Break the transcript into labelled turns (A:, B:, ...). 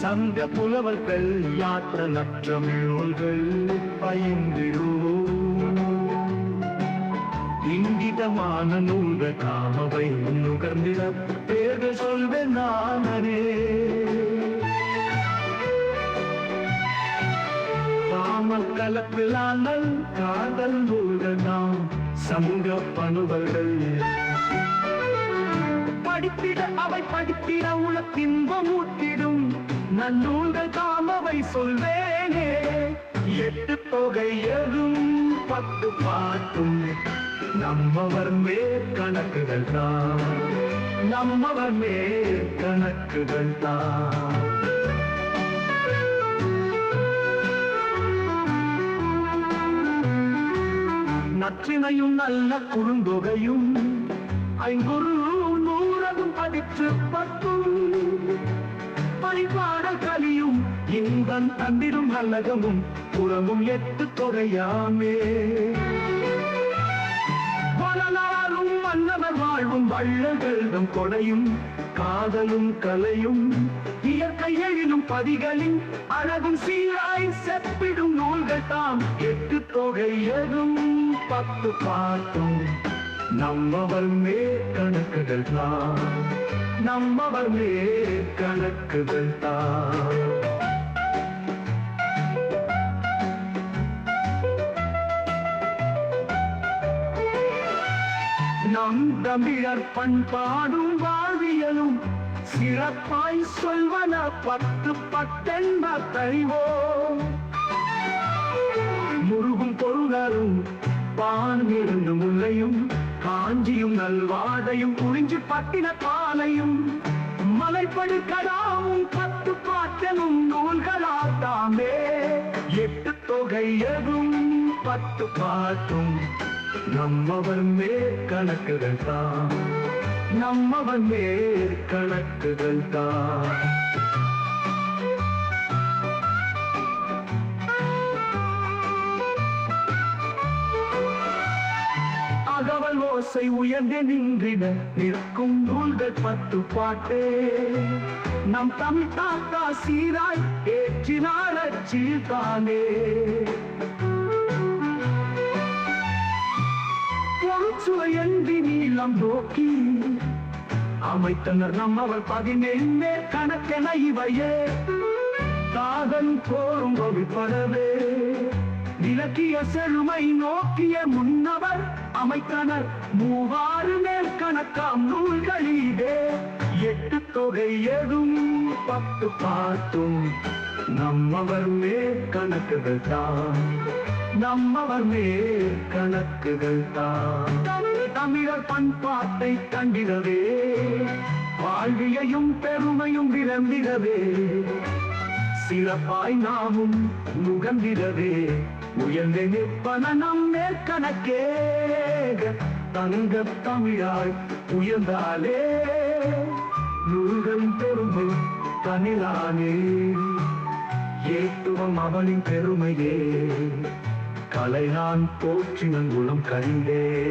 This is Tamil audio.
A: சங்க புலவர்கள் யாற்ற நற்றமிழோர்கள் பயந்திடுவோம் இங்கிதமான நூல்கள் காமவை நுகர்ந்திட பேர்கள் சொல்வேன் நானே. காமல் கலப்பிலானல் காதல் நூல்கள் நாம் சங்க பணுவர்கள். படித்திட அவை படித்திட உள்ள தின்பம் ஊட்டிடும் நன்னூல்கள் தாமவை சொல்வேனே. எட்டு தொகை எதும் பத்து பாட்டும் நம்மவர் மேற் கணக்குகள் தான். நம்மவர் மேற் கணக்குகள் தான். நற்றினையும் நல்ல குறுந்தொகையும் ஐங்குறு நூறதும் படித்து பத்தும். பரிபாடல் கலியும் இன்பம் தந்திரும் அல்லகமும் புறமும் எட்டு தொகையாமே வரலாறும் மன்னவர் வாழ்வும் வள்ளல்களும் கொடையும் காதலும் கலையும் இயற்கை எழிலும் பதிகளின் அழகும் சீராய் செப்பிடும் நூல்கள் தாம் எட்டு தொகையதும் பத்து பாட்டும். நம்மவர் மேற்கணக்குகள் தான் நம்மவர் மேற்கணக்குகள் தான் நம் தமிழர் பண்பாடும் வாழ்வியலும் சிறப்பாய் சொல்வன பத்து பத்தென்ப தறிவோம். முருகும் பொருளரும் பான் இருந்து முல்லையும் நல்வாதையும் குறிஞ்சி பட்டின பாலையும் மலைப்படு கடாவும் பத்து பாட்டனும் நூல்களாத்தாமே எட்டு தொகையதும் பத்து பாட்டும் நம்மவர் மேற்கணக்குகள் தான் நம்மவர் மேற்கணக்குகள் தான் ஓசை உயர்ந்து நின்றிட நிற்கும் நூல்கள் பத்து பாட்டே. நம் தமிழ் தாத்தா சீராய் ஏற்றினார் அச்சில் தானே. பொருச்சுவையன்றி நீளம் நோக்கி அமைத்தனர் நம் நம்மவர் பதினெண்ணே கணக்கென இவையே. காதல் கோரும் வகுப்படவே இலக்கிய செழுமை நோக்கிய முன்னவர் அமைத்தனர். மூவாறு மேற்கணக்காம் நூல்களிலே எட்டு தொகை எதும் பத்து பார்த்தும் நம்மவர் மேற்கணக்குகள் தான் நம்மவர் மேற்கணக்குகள் தான் தமிழர் பண்பாட்டை கண்டிடவே. வாழ்வியையும் பெருமையும் விளம்பிடவே. சிறப்பாய் நாமும் நுகர்ந்திடவே உயர்ந்து நிற்பன நம் மேற்கணக்கே. தங்க தமிழாய் உயர்ந்தாலே நூல்களின் பெருமை தனிலானே. ஏத்துவம் அவளின் பெருமையே. கலை நான் போற்றினங்குளம் கண்டே